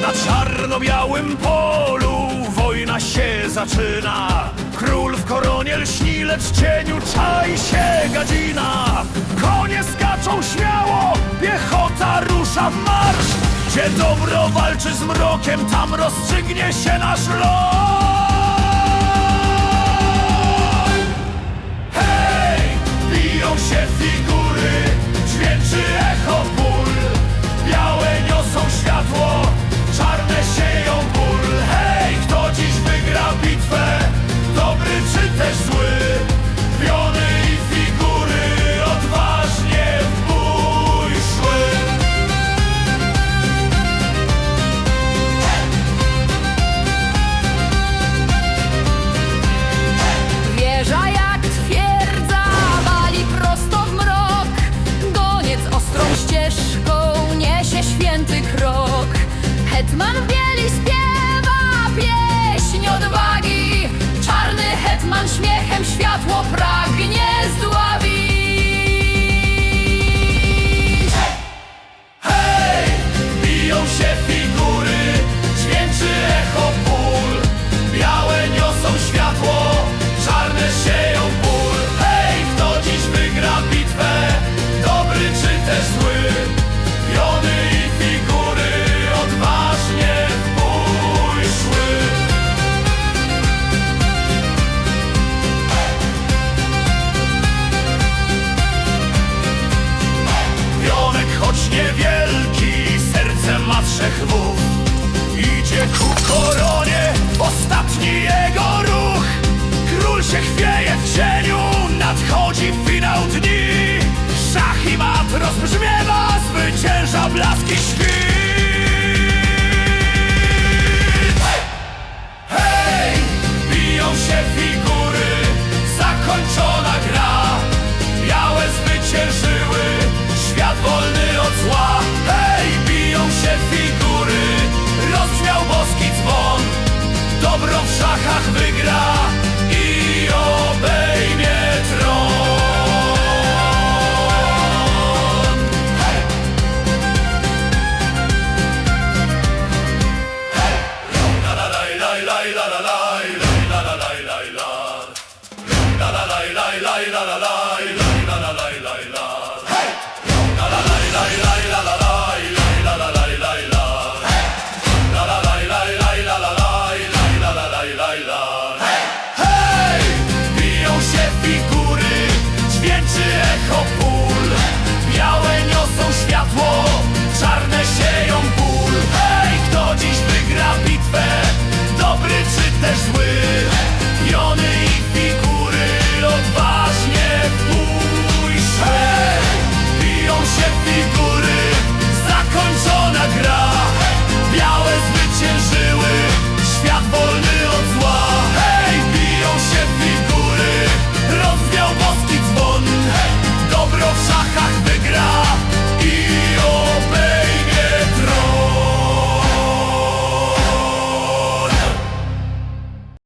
Na czarno-białym polu wojna się zaczyna. Król w koronie lśni, lecz cieniu czai się gadzina. Konie skaczą śmiało, piechota rusza w marsz. Gdzie dobro walczy z mrokiem, tam rozstrzygnie się nasz los. Czarne sieją ból Hej! Kto dziś bitwę? Dobry czy też zły? Piony i figury odważnie w bój szły Pionek, choć niewielki, serce ma trzech wów nadchodzi finał dni. Szach i mat rozbrzmiewa, zwycięża blaski świt la la la la.